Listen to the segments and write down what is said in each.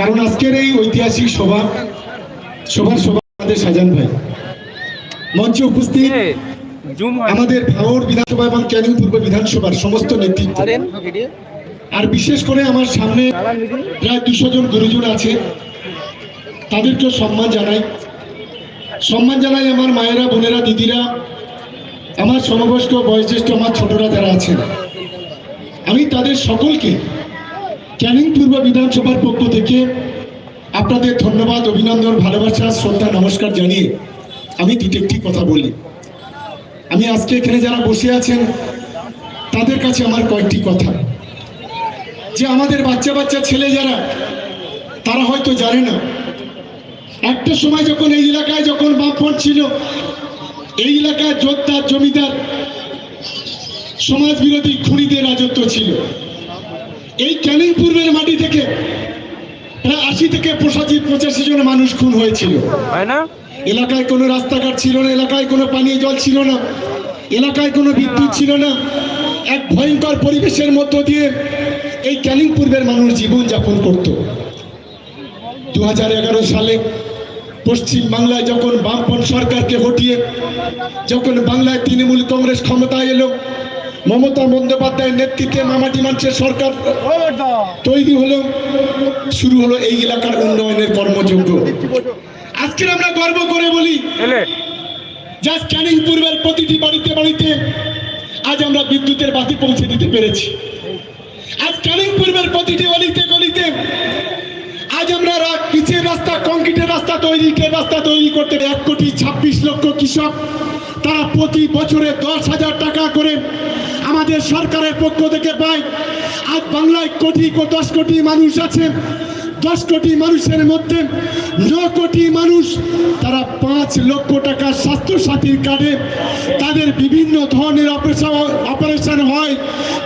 কারণ আজকের এই ঐতিহাসিক সভা সভার সভা আমাদের সাজান ভাই। মঞ্চে উপস্থিত আমাদের ভাওর বিধানসভা এবং ক্যানিং পূর্ব বিধানসভার সমস্ত নেতৃত্ব। আর বিশেষ করে আমার সামনে প্রায় দুশো জন গুরুজন আছে। তাদেরকে সম্মান জানাই। সম্মান জানাই আমার মায়েরা বোনেরা দিদিরা আমার সমবয়স্ক বয়োজ্যেষ্ঠ আমার ছোটরা যারা আছেন। আমি তাদের সকলকে ক্যানিং পূর্ব বিধানসভার পক্ষ থেকে আপনাদের ধন্যবাদ, অভিনন্দন, ভালোবাসা, শ্রদ্ধা, নমস্কার জানিয়ে আমি দুটি একটি কথা বলি। আমি আজকে এখানে যারা বসে আছেন, তাদের কাছে আমার কয়েকটি কথা। যে আমাদের বাচ্চা বাচ্চা ছেলে যারা, তারা হয়তো জানে না, একটা সময় যখন এই এলাকায় যখন বামফ্রন্ট ছিল, এই এলাকায় যোদ্ধার জমিদার সমাজ বিরোধী খুনিদের রাজত্ব ছিল। এই ক্যানিং পূর্বের মাটি থেকে প্রায় আশি থেকে পঁচাশি পঁচাশি জন মানুষ খুন হয়েছিল। হয় না? এলাকায় কোনো রাস্তাঘাট ছিল না এলাকায় কোনো পানীয় জল ছিল না এলাকায় কোনো বিদ্যুৎ ছিল না। এক ভয়ঙ্কর পরিবেশের মধ্য দিয়ে এই ক্যানিং পূর্বের মানুষ জীবন যাপন করত। দু হাজার এগারো সালে পশ্চিম বাংলায় যখন বামপন্থ সরকারকে হটিয়ে যখন বাংলায় তৃণমূল কংগ্রেস ক্ষমতায় এলো মমতা বন্দ্যোপাধ্যায়ের নেতৃত্বে মামাটি মানুষের সরকার। তৈরি হলো শুরু হলো এই এলাকার উন্নয়নের কর্মযজ্ঞ। আজকে আমরা গর্ব করে বলি যা ক্যানিং পূর্বের প্রতিটি বাড়িতে বাড়িতে আজ আমরা বিদ্যুতের বাতি পৌঁছে দিতে পেরেছি। আজ ক্যানিং পূর্বের প্রতিটি গলিতে গলিতে আজ আমরা পিচের রাস্তা কংক্রিটের রাস্তা তৈরি রাস্তা তৈরি করতে এক কোটি ছাব্বিশ লক্ষ কৃষক তারা প্রতি বছরে দশ হাজার টাকা করে আমাদের সরকারের পক্ষ থেকে পাই আজ বাংলায় কোটি দশ কোটি মানুষ আছে। দশ কোটি মানুষের মধ্যে ন কোটি মানুষ তারা পাঁচ লক্ষ টাকা স্বাস্থ্য সাথীর কার্ডে তাদের বিভিন্ন ধরনের অপারেশন অপারেশন হয়,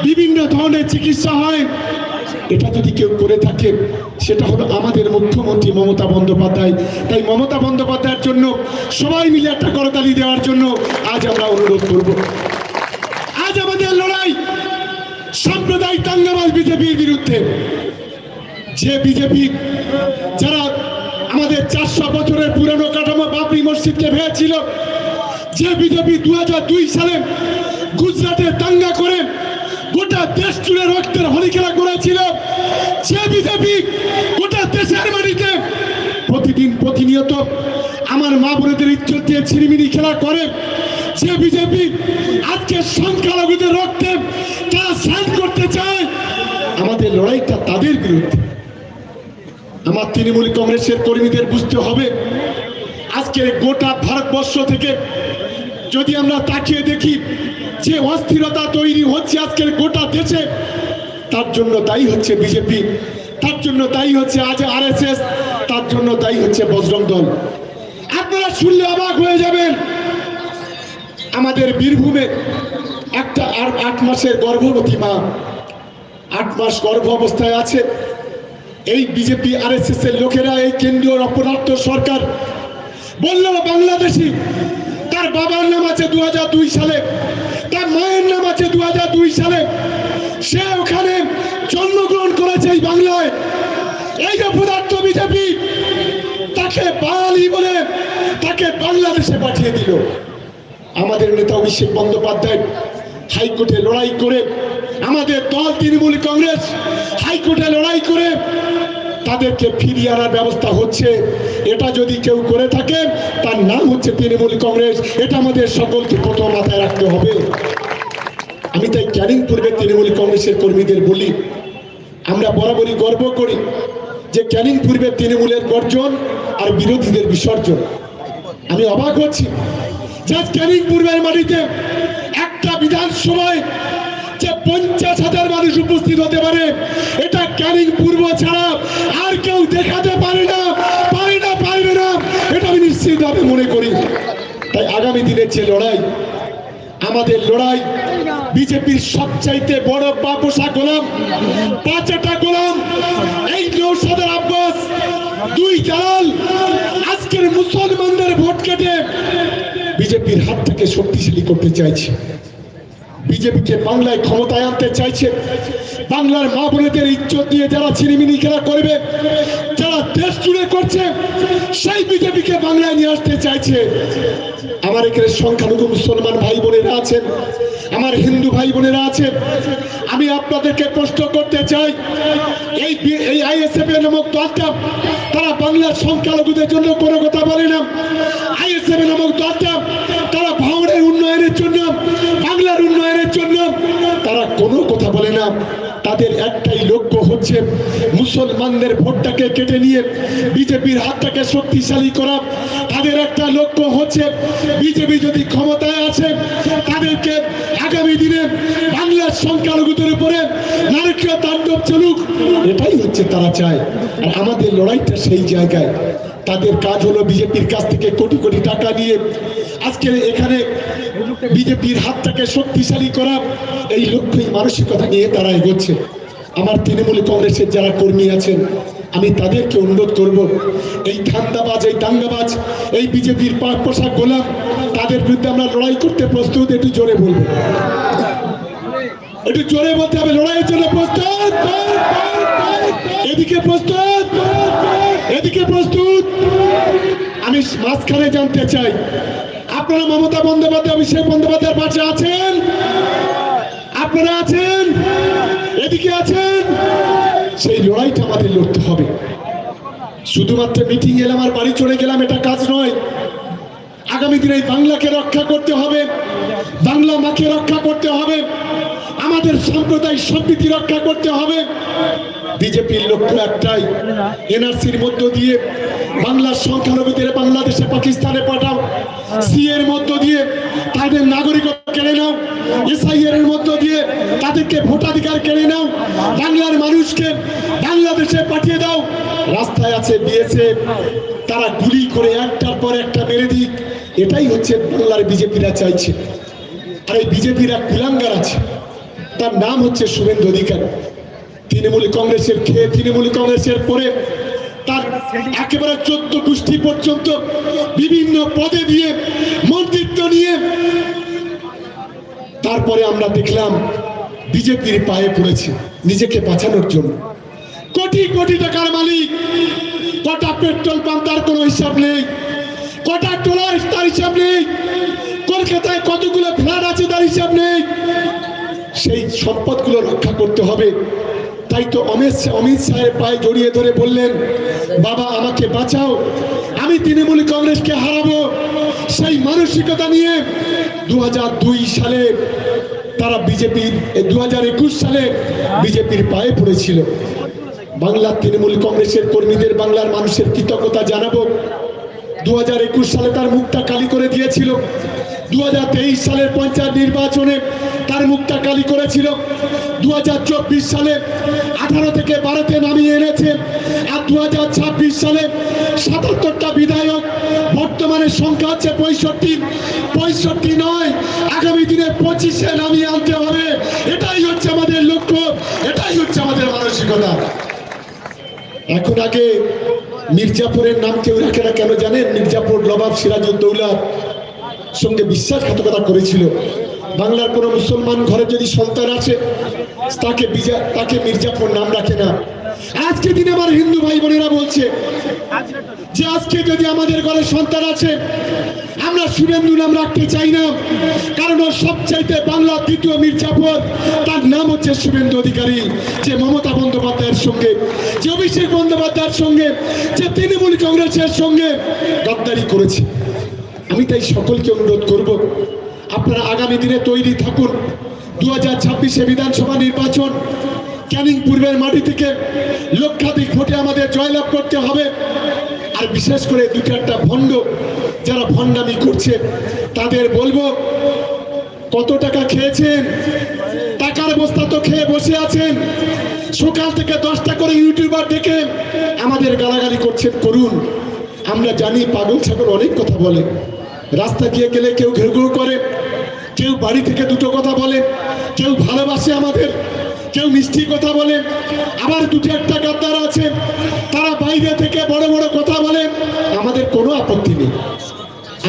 বিভিন্ন ধরনের চিকিৎসা হয়। এটা যদি কেউ করে থাকে, সেটা হলো আমাদের মুখ্যমন্ত্রী মমতা বন্দ্যোপাধ্যায়। তাই মমতা বন্দ্যোপাধ্যায়ের জন্য সবাই মিলে একটা করতালি দেওয়ার জন্য আজ আমরা অনুরোধ করব। আমাদের লড়াই, সাম্প্রদায়িক দাঙ্গাবাজ বিজেপির বিরুদ্ধে। যে বিজেপি, যারা আমাদের চারশো বছরের পুরনো কাঠামো বাবরি মসজিদকে ভেঙেছিল, যে বিজেপি দু সালে গুজরাটে দাঙ্গা করে গোটা দেশ জুড়ে রক্তের হোলি খেলা করেছিল যে বিজেপি গোটা দেশের মাটিতে প্রতিদিন প্রতিনিয়ত আমার মা বোনেদের দিয়ে ছিনিমিনি খেলা করে যে বিজেপি। আজকে সংখ্যালঘুদের রক্তে তারা স্নান করতে চায়। আমাদের লড়াইটা তাদের বিরুদ্ধে। আমার তৃণমূল কংগ্রেসের কর্মীদের বুঝতে হবে, আজকের গোটা ভারতবর্ষ থেকে যদি আমরা তাকিয়ে দেখি যে অস্থিরতা তৈরি হচ্ছে আজকের গোটা দেশে, তার জন্য দায়ী হচ্ছে বিজেপি, তার জন্য দায়ী হচ্ছে আজ আরএসএস, তার জন্য দায়ী হচ্ছে বজরং দল। আপনারা শুনলে অবাক হয়ে যাবেন আমাদের বীরভূমে একটা আর আট মাসের গর্ভবতী মা আট মাস গর্ভ অবস্থায় আছে। এই বিজেপি, আরএসএস এর লোকেরা, এই কেন্দ্রীয় অপরাধ সরকার বলল, বাংলাদেশি, তার বাবার নাম আছে দু দুই সালে, তার মায়ের নাম আছে দু দুই সালে। সে ওখানে জন্মগ্রহণ করেছে এই বাংলায়। এই যে পদার্থ বিজেপি, তাকে বাঙালি বলে তাকে বাংলাদেশে পাঠিয়ে দিল। আমাদের নেতা অভিষেক বন্দ্যোপাধ্যায় হাইকোর্টে লড়াই করে আমাদের দল তৃণমূল কংগ্রেস হাইকোর্টে লড়াই করে তাদেরকে ফিরিয়ে আনার ব্যবস্থা হচ্ছে। এটা যদি কেউ করে থাকে, তার নাম হচ্ছে তৃণমূল কংগ্রেস। এটা আমাদের সকলকে প্রথম মাথায় রাখতে হবে। আমি তাই ক্যানিং পূর্বে তৃণমূল কংগ্রেসের কর্মীদের বলি, আমরা বরাবরই গর্ব করি যে ক্যানিং পূর্বে তৃণমূলের গর্জন আর বিরোধীদের বিসর্জন। আমি অবাক হচ্ছি ক্যানিং পূর্বের মাটিতে একটা বিধানসভায় যে পঞ্চাশ হাজার মানুষ উপস্থিত হতে পারে, এটা ক্যানিং পূর্ব ছাড়া আর কেউ দেখাতে পারে না পারে না, পারবে না, এটা আমি নিশ্চিতভাবে মনে করি। তাই আগামী দিনের যে লড়াই, আমাদের লড়াই বিজেপির সবচাইতে বড় পাপোসা গোলাম, পাঁচটা গোলাম, এই নৌসাদের আব্বাস, দুই জালাল, আজকের মুসলমানদের ভোট কেটে বিজেপির হাত থেকে শক্তিশালী করতে চাইছে। বিজেপিকে বাংলায় ক্ষমতায় আনতে চাইছে। বাংলার মা বোনেদের ইজ্জত দিয়ে যারা ছিনিমিনি খেলা করবে, যারা দেশ জুড়ে করছে, সেই বিজেপিকে বাংলায় নিয়ে আসতে চাইছে। আমার এখানে সংখ্যালঘু মুসলমান ভাই বোনেরা আছেন, আমার হিন্দু ভাই বোনেরা আছেন। আমি আপনাদেরকে প্রশ্ন করতে চাই, এই এই আইএসএফ নামক দলটা, তারা বাংলার সংখ্যালঘুদের জন্য কোনো কথা বলে না। আইএসএফ এর নামক দলটা তারা ভাঙড়ের উন্নয়নের জন্য বাংলার উন্নয়নের জন্য তারা কোনো কথা বলে না তাদের একটাই লক্ষ্য হচ্ছে মুসলমানদের ভোটটাকে কেটে নিয়ে বিজেপির হাতটাকে শক্তিশালী করা। তাদের একটা লক্ষ্য হচ্ছে বিজেপি যদি ক্ষমতায় আছে, তাদেরকে আগামী দিনে বাংলার সংখ্যালঘুদের উপরে নারকীয় তাণ্ডব চলুক। এটাই হচ্ছে তারা চায়। আর আমাদের লড়াইটা সেই জায়গায়। তাদের কাজ হলো বিজেপির কাছ থেকে কোটি কোটি টাকা নিয়ে আজকে এখানে বিজেপির হাতটাকে শক্তিশালী করা। এই লক্ষ্যই মানসিকতা নিয়ে তারা এগোচ্ছে। আমার তৃণমূল কংগ্রেসের যারা কর্মী আছেন, আমি তাদেরকে অনুরোধ করব, এই ধান্দাবাজ, এই দাঙ্গাবাজ, এই বিজেপির পাক পোশাক গোলাম, তাদের বিরুদ্ধে আমরা লড়াই করতে প্রস্তুত, একটু জোরে বলব। একটু জোরে বলতে হবে, লড়াইয়ের জন্য প্রস্তুত, এদিকে প্রস্তুত এদিকে প্রস্তুত। আমি মাঝখানে জানতে চাই, আপনারা মমতা বন্দ্যোপাধ্যায়, অভিষেক বন্দ্যোপাধ্যায়ের পাশে আছেন? আপনারা আছেন? এদিকে আছেন? সেই লড়াইটা আমাদের লড়তে হবে। শুধুমাত্র মিটিং এলাম আর বাড়ি চলে গেলাম, এটা কাজ নয়। আগামী দিনে বাংলাকে রক্ষা করতে হবে, বাংলা মাকে রক্ষা করতে হবে, আমাদের সাম্প্রদায়িক সম্প্রীতি রক্ষা করতে হবে। বিজেপির লক্ষ্য একটাই, এনআরসির মধ্য দিয়ে বাংলার সংখ্যালঘুদের বাংলাদেশে পাকিস্তানে পাঠাও, সি এর মধ্য দিয়ে তাদের নাগরিকত্ব কেড়ে নাও এসআইআর এর মধ্য দিয়ে তাদেরকে ভোটাধিকার কেড়ে নাও, বাংলার মানুষকে বাংলাদেশে পাঠিয়ে দাও। রাস্তায় আছে বিএসএফ, তারা গুলি করে একটার পর একটা মেরে দিক, এটাই হচ্ছে বাংলার বিজেপিরা চাইছে। আর এই বিজেপির কুলাঙ্গার আছে, তার নাম হচ্ছে শুভেন্দু অধিকারী। তৃণমূল কংগ্রেসের খেয়ে তৃণমূল কংগ্রেসের পরে তার একেবারে চোদ্দ গোষ্ঠী পর্যন্ত বিভিন্ন পদে দিয়ে মন্ত্রিত্ব নিয়ে তারপরে আমরা দেখলাম বিজেপির পায়ে পড়েছে নিজেকে বাঁচানোর জন্য। কোটি কোটি টাকার মালিক, কটা পেট্রোল পাম্প তার কোনো হিসাব নেই, কটা টোলার তার হিসাব নেই, কলকাতায় কতগুলো ফ্ল্যাট আছে তার হিসাব নেই। সেই সম্পদগুলো রক্ষা করতে হবে। তাই তো অমিত অমিত শাহের পায়ে জড়িয়ে ধরে বললেন, বাবা, আমাকে বাঁচাও। আমি তৃণমূল কংগ্রেসকে হারাবো। সেই মানসিকতা নিয়ে দু সালে তারা বিজেপির দু হাজার একুশ সালে বিজেপির পায়ে পড়েছিল। বাংলার তৃণমূল কংগ্রেসের কর্মীদের বাংলার মানুষের কৃতজ্ঞতা জানাব। দু হাজার একুশ সালে তার মুখটা কালি করে দিয়েছিল। দু হাজার তেইশ সালের পঞ্চায়েত নির্বাচনে তার মুখটা কালি করেছিল। দু হাজার চব্বিশ সালে আঠারো থেকে বারোতে নামিয়ে এনেছে। আর দু হাজার ছাব্বিশ সালে সাতাত্তরটা বিধায়ক, বর্তমানে সংখ্যা হচ্ছে পঁয়ষট্টি। পঁয়ষট্টি নয়, আগামী দিনে পঁচিশে নামিয়ে আনতে হবে। এটাই হচ্ছে আমাদের লক্ষ্য, এটাই হচ্ছে আমাদের মানসিকতা। এখন আগে মির্জাপুরের নাম কেউ রাখে না, কেন জানেন? মির্জাপুর নবাব সিরাজউদ্দৌলার সঙ্গে বিশ্বাসঘাতকতা করেছিল। বাংলার কোনো মুসলমান ঘরে যদি সন্তান আছে, তাকে বিজা তাকে মির্জাপুর নাম রাখে না। আজকে দিনে আমার হিন্দু ভাই বোনেরা বলছে যে আজকে যদি আমাদের ঘরে সন্তান আছে, আমরা শুভেন্দু নাম রাখতে চাই না, কারণ ও সবচাইতে বাংলার দ্বিতীয় মির্জাফর তার নাম হচ্ছে শুভেন্দু অধিকারী, যে মমতা বন্দ্যোপাধ্যায়ের সঙ্গে, যে অভিষেক বন্দ্যোপাধ্যায়ের সঙ্গে, যে তৃণমূল কংগ্রেসের সঙ্গে গদ্দারি করেছে। আমি তাই সকলকে অনুরোধ করব আপনারা আগামী দিনে তৈরি থাকুন। দু হাজার ছাব্বিশে বিধানসভা নির্বাচন, ক্যানিং পূর্বের মাটি থেকে লক্ষাধিক ভোটে আমাদের জয়লাভ করতে হবে। আর বিশেষ করে দু চারটা ভণ্ড যারা ভণ্ডামি করছে, তাদের বলব, কত টাকা খেয়েছেন? টাকার বস্তা তো খেয়ে বসে আছেন। সকাল থেকে দশটা করে ইউটিউবার ডেকে আমাদের গালাগালি করছেন, করুন। আমরা জানি পাগল ছাগল অনেক কথা বলে। রাস্তা দিয়ে গেলে কেউ ঘেউ ঘেউ করে। কেউ বাড়ি থেকে দুটো কথা বলে, কেউ ভালোবাসে আমাদের, কেউ মিষ্টি কথা বলে, আবার দুটো একটা গাদ্দার আছে, তারা বাইরে থেকে বড় বড় কথা বলে, আমাদের কোনো আপত্তি নেই।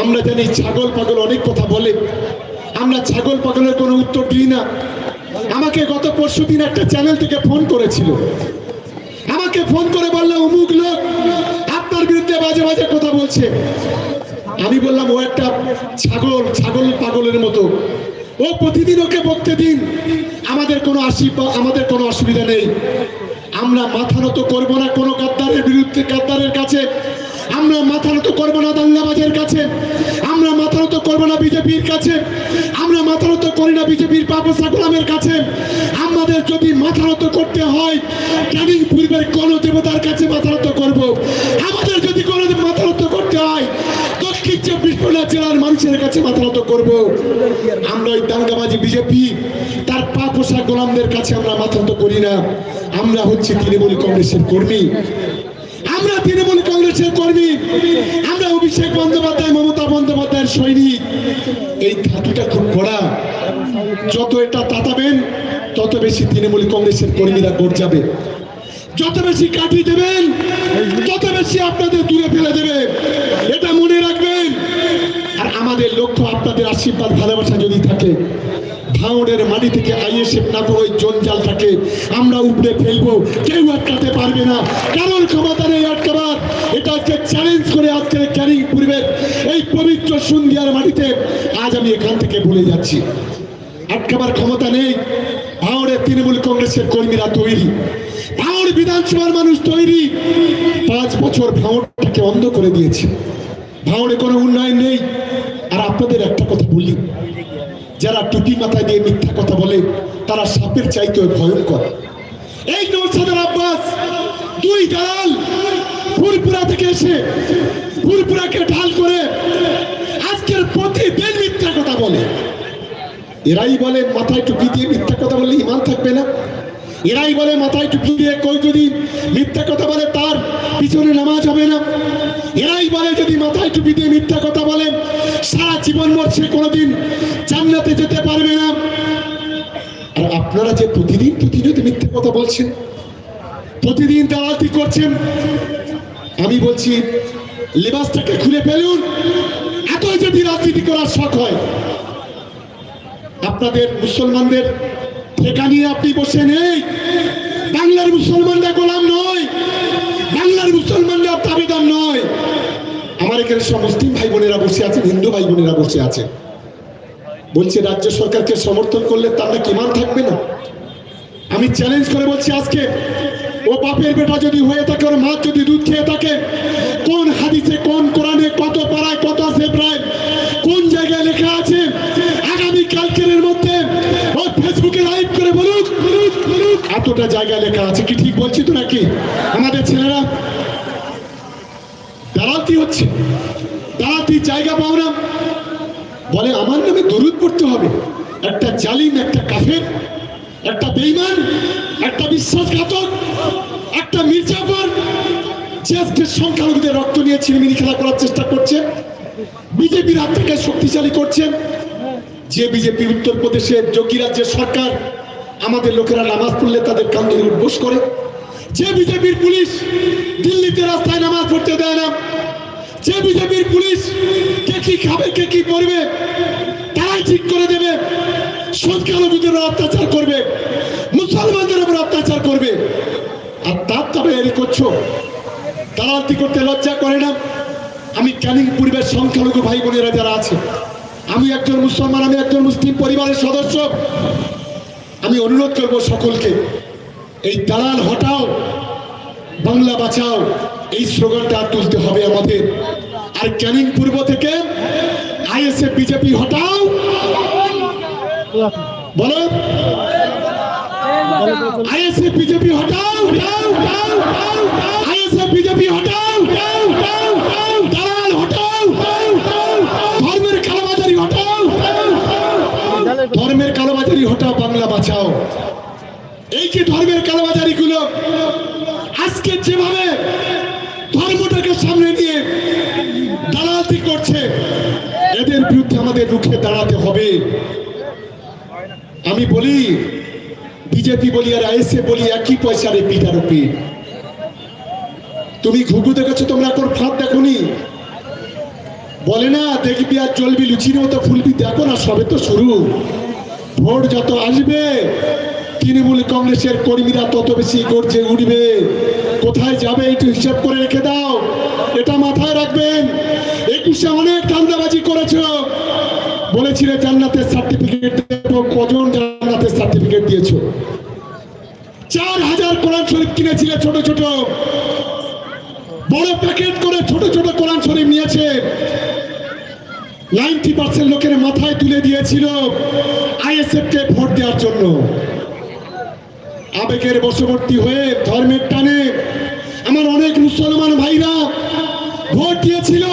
আমরা জানি ছাগল পাগল অনেক কথা বলে, আমরা ছাগল পাগলের কোনো উত্তর দিই না। আমাকে গত পরশু দিন একটা চ্যানেল থেকে ফোন করেছিল। আমাকে ফোন করে বলল, অমুক লোক আপনার বিরুদ্ধে বাজে বাজে কথা বলছে। আমি বললাম, ও একটা ছাগল ছাগল পাগলের মতো। ও প্রতিদিন ওকে বকতে দিন। আমাদের কোনো আসি আমাদের কোনো অসুবিধা নেই। আমরা মাথা নত করব না কোনো গাদ্দারের বিরুদ্ধে, গাদ্দারের কাছে। আমরা মাথা নত করব না দাঙ্গাবাজের কাছে। আমরা মাথা নত করব না বিজেপির কাছে। আমরা মাথা নত করি না বিজেপির পাপসা গোলামের কাছে। আমাদের যদি মাথা নত করতে হয় ক্যানিং পূর্বের কোন দেবতার কাছে মাথা নত করব। আমাদের চব্বিশ জেলার মানুষের কাছে মাথা নত করব। আমরা ওই দাঙ্গাবাজি বিজেপি, তার পা পোষা গোলামদের কাছে আমরা মাথা নত করি না। আমরা হচ্ছে তৃণমূল কংগ্রেসের কর্মী। আমরা তৃণমূল কংগ্রেসের কর্মী। আমরা অভিষেক বন্দ্যোপাধ্যায়, মমতা বন্দ্যোপাধ্যায়ের সৈনিক। এই ধাতুটা খুব কড়া। যত এটা তাতাবেন, তত বেশি তৃণমূল কংগ্রেসের কর্মীরা গড় যাবে। যত বেশি কাটি দেবেন, তত বেশি আপনাদের দূরে ফেলে দেবে। এটা মনে রাখবেন। আমাদের লক্ষ্য আপনাদের আশীর্বাদ, ভালোবাসা যদি থাকে ভাঙড়ের মাটি থেকে আইএসএফ না ওই জঞ্জালটাকে আমরা উপড়ে ফেলব। কেউ আটকাতে পারবে না। কারণ ক্ষমতা নেই আটকাবার, এটা আজকে চ্যালেঞ্জ করে আজকে ক্যারিং পূর্বের এই পবিত্র সন্ধিয়ার মাটিতে আজ আমি এখান থেকে বলে যাচ্ছি। আটকাবার ক্ষমতা নেই। ভাঙড়ের তৃণমূল কংগ্রেসের কর্মীরা তৈরি। ভাঙড় বিধানসভার মানুষ তৈরি। পাঁচ বছর ভাঙড়টাকে অন্ধ করে দিয়েছে। ভাঙড়ে কোনো উন্নয়ন নেই। আর আপনাদের একটা কথা বলি। যারা টুপি মাথায় দিয়ে মিথ্যা কথা বলে, তারা সাপের চাইতে ভয়ঙ্কর। এই নৌসাদের আব্বাস, দুই দালাল ফুরপুরা থেকে এসে ফুরপুরাকে ঢাল করে আজকের প্রতিদিন মিথ্যা কথা বলে। এরাই বলে, মাথায় টুপি দিয়ে মিথ্যা কথা বললে ইমান থাকবে না। এরাই বলে, মাথায় টুপি দিয়ে কই যদি মিথ্যা কথা বলে, তার পিছনে নামাজ হবে না। এরাই বলে, যদি মাথায় টুপি দিয়ে মিথ্যা কথা বলে সারা জীবন সে কোনোদিন জান্নাতে যেতে পারবে না। আর আপনারা যে প্রতিদিন, প্রতিনিয়ত মিথ্যা কথা বলছেন, প্রতিদিন দালালতি করছেন, আমি বলছি, লেবাসটাকে খুলে ফেলুন। এত যদি রাজনীতি করার শখ হয়। আপনাদের মুসলমানদের ঠেকা নিয়ে আপনি বসে নেই বাংলার মুসলমানরা গোলাম নয়, বাংলার মুসলমানরা দাবিদার নয়। আমার এখানে সব মুসলিম ভাই বোনেরা বসে আছেন হিন্দু ভাই বোনেরা বসে আছেন বলছে, রাজ্য সরকারকে সমর্থন করলে তার নাকি ইমান থাকবে না? আমি চ্যালেঞ্জ করে বলছি আজকে, ও বাপের বেটা যদি হয়ে থাকে, ওর মা যদি দুধ খেয়ে থাকে, কোন হাদিসে, কোন কোরআনে কত পাড়ায়, কত সেবরায় কোন জায়গায় লেখা আছে? আগামী কালকের মধ্যে ও ফেসবুকে লাইভ করে বলুক। এতটা জায়গায় লেখা আছে, কি ঠিক বলছি তো নাকি? আমাদের ছেলেরা দাঁড়াতি হচ্ছে। দাঁড়াতি জায়গা পাও না। বলে, আমার নামে দরুদ পড়তে হবে। একটা জালিম, একটা কাফের, একটা বেইমান একটা বিশ্বাসঘাতক, একটা মির্জাফর, যে সংখ্যালঘুদের রক্ত নিয়ে ছিনিমিনি খেলা করার চেষ্টা করছে, বিজেপির হাত থেকে শক্তিশালী করছেন যে বিজেপি উত্তরপ্রদেশের যোগী রাজ্যের সরকার, আমাদের লোকেরা নামাজ পড়লে তাদের কান ধরে উদ্বোস করে। যে বিজেপির পুলিশ দিল্লিতে রাস্তায় নামাজ পড়তে দেয় না যে বিজেপির পুলিশ কে কি খাবে, কে কি পড়বে, তারাই ঠিক করে দেবে। সংখ্যালঘুদের অত্যাচার করবে, মুসলমানদের উপর অত্যাচার করবে। আর তার তবে এর করছ। দালালতি করতে লজ্জা করে না। আমি ক্যানিং পূর্বের সংখ্যালঘু ভাই বোনেরা যারা আছে, আমি একজন মুসলমান, আমি একজন মুসলিম পরিবারের সদস্য। আমি অনুরোধ করব সকলকে, এই দালাল হটাও। বাংলা বাঁচাও। এই স্লোগানটা তুলতে হবে আমাদের। আর ক্যানিং পূর্ব থেকে আইএসএফ, বিজেপি হটাও। বলো। আইএসএফ, বিজেপি হটাও। আইএসএফ, বিজেপি হটাও। দালাল হটাও। ধর্মের কালোবাজারি হটাও। ধর্মের কালোবাজারি হটাও, বাংলা বাঁচাও। এই যে ধর্মের কালোবাজারি গুলো আজকে যেভাবে ধর্মটাকে সামনে নিয়ে দালালতি করছে, এদের বিরুদ্ধে আমাদের রুখে দাঁড়াতে হবে। আমি বলি, বিজেপি বলি আর আইএসএ বলি একই পয়সার পিঠার পিঠ তুমি ঘুঘু দেখেছ, তোমরা এখন ফাঁদ দেখোনি? বলে না, দেখবি আর চলবি লুচির মতো ফুলবি, দেখো না, সবে তো শুরু। ভোট যত আসবে, তৃণমূল কংগ্রেসের কর্মীরা তত বেশি গর্জে উঠবে। কোথায় যাবে একটু হিসাব করে রেখে দাও। এটা মাথায় রাখবেন। একুশে অনেক ধান্দাবাজি করেছ। বলেছিলে জান্নাতের সার্টিফিকেট দেবো। কজন জান্নাতের সার্টিফিকেট দিয়েছ? চার হাজার কোরআন শরীফ কিনেছিলে ছোট ছোট। বড় প্যাকেট করে ছোট ছোট কোরআন শরীফ নিয়েছে। নাইনটি পার্সেন্ট লোকের মাথায় তুলে দিয়েছিল আইএসএফ কে ভোট দেওয়ার জন্য। আবেগের বশবর্তী হয়ে ধর্মের টানে আমার অনেক মুসলমান ভাইরা ভোট দিয়েছিল।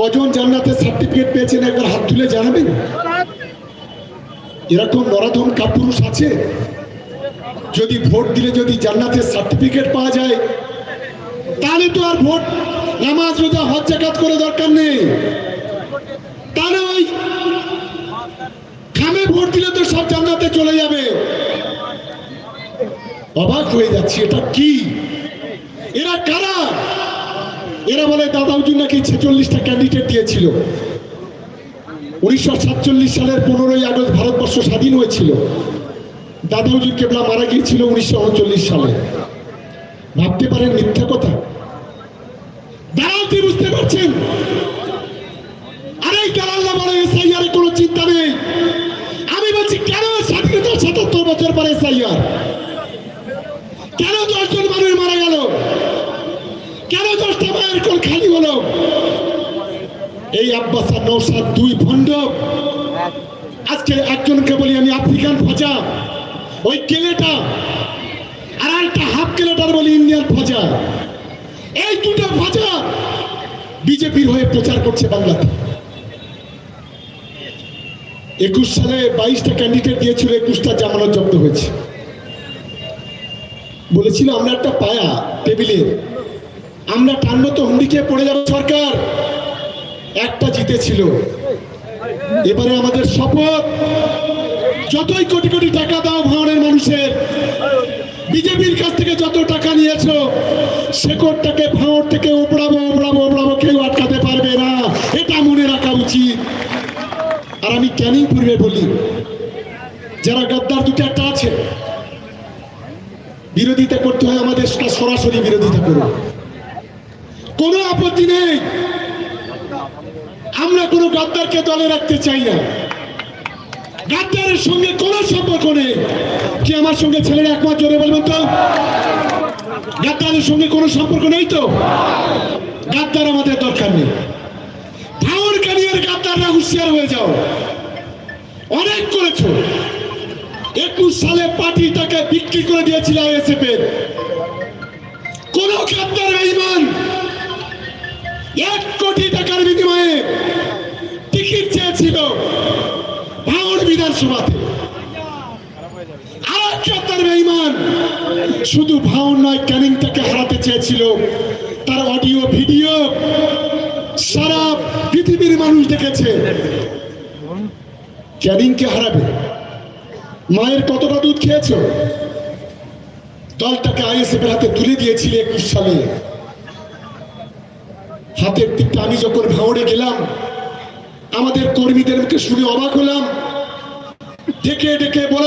কজন জান্নাতের সার্টিফিকেট পেয়েছেন একবার হাত তুলে জানাবেন? এরকম নরাধম কাপুরুষ আছে? যদি ভোট দিলে যদি জান্নাতের সার্টিফিকেট পাওয়া যায়, তাহলে তো আর ভোট, নামাজ, রোজা, হজ জাকাত করে দরকার নেই। তাহলে ওই খামে ভোট দিলে তো সব জান্নাতে চলে যাবে। অবাক হয়ে যাচ্ছি, এটা কি? এরা কারা? এরা বলে দাদা হুজুর নাকি ছেচল্লিশটা ক্যান্ডিডেট দিয়েছিল। উনিশশো সাতচল্লিশ সালের পনেরোই আগস্ট ভারতবর্ষ স্বাধীন হয়েছিল। দাদা হুজুর কেবলা মারা গিয়েছিল উনিশশো উনচল্লিশ সালে। ভাবতে পারেন মিথ্যা কথা? বুঝতে পারছেন? আরে দালাল্লা বলে এসআইআর কোনো চিন্তা নেই। আমি বলছি, কেন স্বাধীনতা সাতাত্তর বছর পরে এসআইআর কেন দশজন মানুষ মারা গেল? দশটা খালি হলো। এই আব্বাস আর নৌসাদ দুই ভণ্ড। আজকে একজনকে বলি আমি আফ্রিকান ভাজা, ওই কেলেটা, আর একটা হাফ কেলেটার বলি ইন্ডিয়ান ভাজা। এই দুটো ভাজা বিজেপির হয়ে প্রচার করছে বাংলাতে। একুশ সালে বাইশটা ক্যান্ডিডেট দিয়েছিল, একুশটা জামানত জব্দ হয়েছে। বলেছিল, আমরা একটা পায়া, টেবিলে আমরা টানবো তো হুন্ডিকে পড়ে যাবে সরকার। একটা জিতেছিল। এবারে আমাদের শপথ। যতই কোটি কোটি টাকা দাও ভাঙনের মানুষের, বিজেপির কাছ থেকে যত টাকা নিয়েছ, সে কোটটাকে ভাঙর থেকে উপড়াবো উপড়াবো উপড়াবো, কেউ আটকাতে পারবে না। এটা মনে রাখা উচিত। আর আমি ক্যানিং পূর্বে বলি, যারা গদ্দার দুটো একটা আছে, বিরোধিতা করতে হয় আমাদের সরাসরি বিরোধিতা করুন। কোনো আপত্তি নেই। আমরা কোনো গাদ্দারকে দলে রাখতে চাই না। গাদ্দারের সঙ্গে কোনো সম্পর্ক নেই। কি আমার সঙ্গে ছেলেরা একমাত্র জোরে বলবেন তো? গাদ্দারের সঙ্গে কোনো সম্পর্ক নেই তো? গাদ্দার আমাদের দরকার নেই। ভাঙর কানিয়ার গাদ্দাররা হুঁশিয়ার হয়ে যাও। অনেক করেছ। একুশ সালে পার্টিটাকে বিক্রি করে দিয়েছিল আইএসএফ এর কোন গাদ্দার বেঈমান এক কোটি টাকার বিনিময়ে টিকিট চেয়েছিল ভাঙড় বিধানসভাতে। আর গাদ্দার বেঈমান শুধু ভাঙড় নয়, ক্যানিংটাকে হারাতে চেয়েছিল। তার অডিও, ভিডিও সারা পৃথিবীর মানুষ দেখেছে। ক্যানিংকে হারাবে। মায়ের কতটা দুধ খেয়েছ? দলটাকে আইএসএফ এর হাতে তুলে দিয়েছিলে একুশ সালে। হাতের দিকটা আমি যখন ভাঙড়ে গেলাম আমাদের কর্মীদেরকে শুনে অবাক হলাম। ডেকে ডেকে বলা